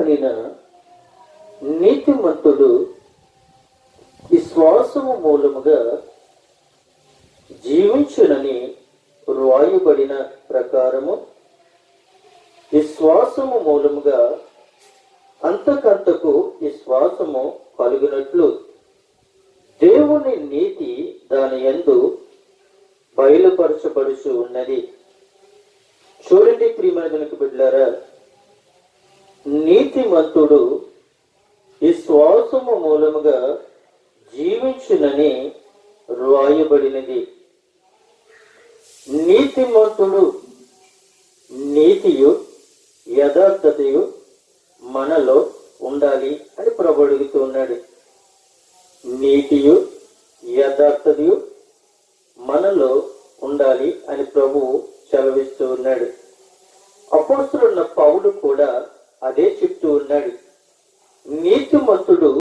కలిగిన నీతిమంతుడు విశ్వాసము మూలముగా జీవించునని రాయబడిన ప్రకారము విశ్వాసము మూలముగా అంతకంతకు విశ్వాసము కలిగినట్లు దేవుని నీతి దాని ఎందు బయలుపరచబడుచు ఉన్నది. చూడండి ప్రియమైన బిడ్డారా నీతిమంతుడు విశ్వాసము మూలముగా జీవించునని రాయబడినది నీతిమంతుడు నీతియు యథార్థతయు మనలో ఉండాలి అని ప్రభు అడుగుతూ ఉన్నాడు. నీతియు యథార్థతయు మనలో ఉండాలి అని ప్రభువు సెలవిస్తూ ఉన్నాడు. అపోస్తులున్న పౌలు కూడా అదే చెప్తూ ఉన్నాడు. నీతిమంతుడు